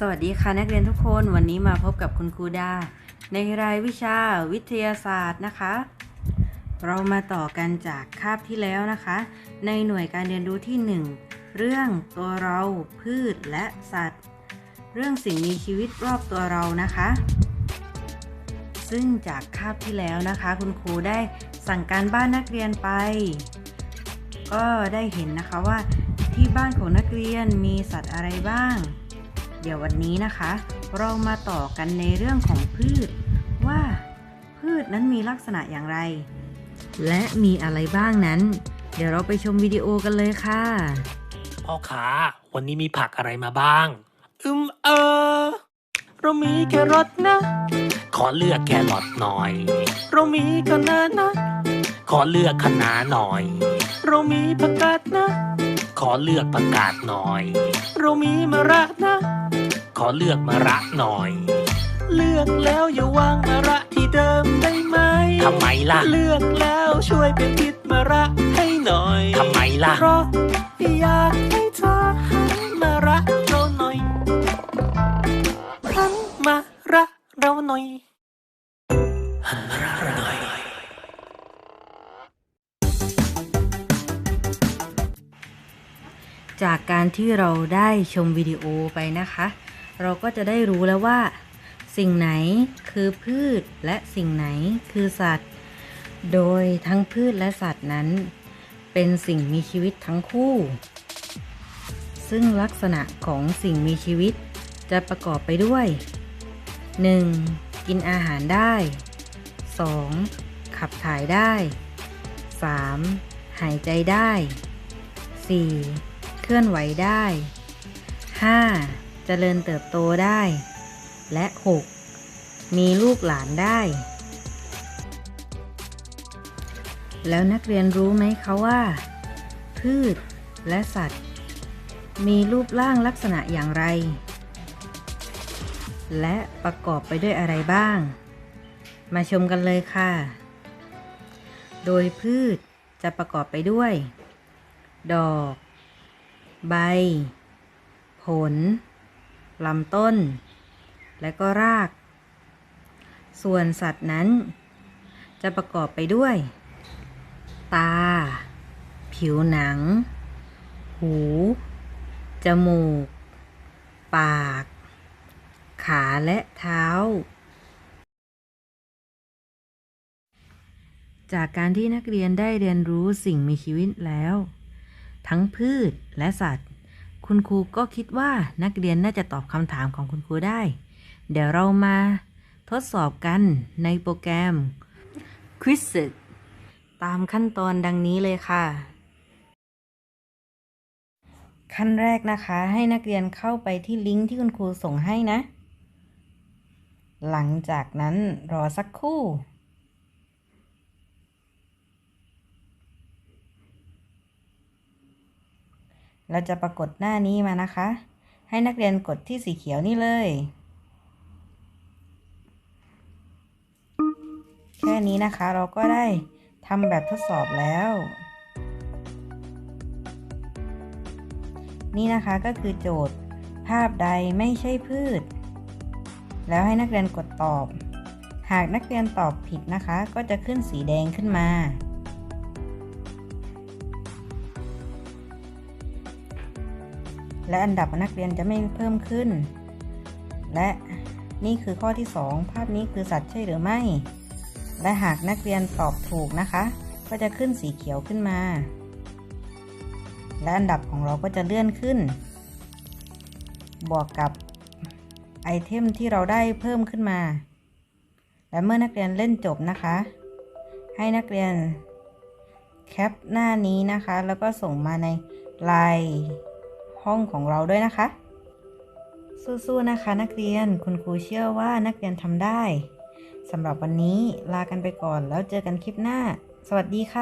สวัสดีค่ะนักเรียนทุกคนวันนี้มาพบกับคุณครูดา ในรายวิชาวิทยาศาสตร์นะคะ เรามาต่อกันจากคาบที่แล้วนะคะ ในหน่วยการเรียนรู้ที่ 1 เรื่องตัวเราพืชและสัตว์ เรื่องสิ่งมีชีวิตรอบตัวเรานะคะ ซึ่งจากคาบที่แล้วนะคะ คุณครูได้สั่งการบ้านนักเรียนไป ก็ได้เห็นนะคะว่าที่บ้านของนักเรียนมีสัตว์อะไรบ้าง เดี๋ยววันนี้นะคะ เรามาต่อกันในเรื่องของพืช ว่าพืชนั้นมีลักษณะอย่างไร และมีอะไรบ้างนั้น เดี๋ยวเราไปชมวิดีโอกันเลยค่ะ พ่อค้าวันนี้มีผักอะไรมาบ้าง อืมเออ เรามีแครอทนะ ขอเลือกแครอทหน่อย เรามีคะน้านะ ขอเลือกคะน้าหน่อย เรามีผักกาดนะ ขอเลือกผักกาดหน่อย เรามีมะระนะ ขอเลือกมะระหน่อย เลือกแล้วอย่าวางมะระที่เดิมได้ไหมทำไมล่ะ เลือกแล้วช่วยเป็นทิศมะระให้หน่อยทำไมล่ะ เพราะอยากให้เธอหันมารักเราหน่อยหันมารักเราหน่อยหันมารักเราหน่อยจากการที่เราได้ชมวิดีโอไปนะคะ เราก็จะได้รู้แล้วว่า สิ่งไหนคือพืชและสิ่งไหนคือสัตว์ โดยทั้งพืชและสัตว์นั้น เป็นสิ่งมีชีวิตทั้งคู่ ซึ่งลักษณะของสิ่งมีชีวิตจะประกอบไปด้วย 1. กินอาหารได้ 2. ขับถ่ายได้ 3. หายใจได้ 4. เคลื่อนไหวได้ 5. เจริญเติบโตได้ และ 6. มีลูกหลานได้ แล้วนักเรียนรู้ไหมคะว่า พืชและสัตว์ มีรูปร่างลักษณะอย่างไร และประกอบไปด้วยอะไรบ้าง มาชมกันเลยค่ะ โดยพืชจะประกอบไปด้วย ดอก ใบ ผล ลำต้น และก็ราก ส่วนสัตว์นั้น จะประกอบไปด้วย ตา ผิวหนัง หู จมูก ปาก ขาและเท้า จากการที่นักเรียนได้เรียนรู้สิ่งมีชีวิตแล้ว ทั้งพืชและสัตว์ คุณครูก็คิดว่านักเรียนน่าจะตอบคำถามของคุณครูได้ เดี๋ยวเรามาทดสอบกันในโปรแกรม Quiz ตามขั้นตอนดังนี้เลยค่ะ ขั้นแรกนะคะให้นักเรียนเข้าไปที่ลิงก์ที่คุณครูส่งให้นะ หลังจากนั้นรอสักครู่ เราจะปรากฏหน้านี้มานะคะ ให้นักเรียนกดที่สีเขียวนี่เลย แค่นี้นะคะเราก็ได้ทำแบบทดสอบแล้ว นี่นะคะก็คือโจทย์ ภาพใดไม่ใช่พืช แล้วให้นักเรียนกดตอบ หากนักเรียนตอบผิดนะคะ ก็จะขึ้นสีแดงขึ้นมา และอันดับนักเรียนจะไม่เพิ่มขึ้น และนี่คือข้อที่ 2 ภาพนี้คือสัตว์ใช่หรือไม่ และหากนักเรียนตอบถูกนะคะ ก็จะขึ้นสีเขียวขึ้นมา และอันดับของเราก็จะเลื่อนขึ้น บวกกับไอเทมที่เราได้เพิ่มขึ้นมา และเมื่อนักเรียนเล่นจบนะคะ ให้นักเรียนแคปหน้านี้นะคะ แล้วก็ส่งมาในไลน์ ห้องของเราด้วยนะคะ สู้ๆนะคะนักเรียนคุณครูเชื่อว่านักเรียนทำได้สำหรับวันนี้ลากันไปก่อนแล้วเจอกันคลิปหน้า สวัสดีค่ะ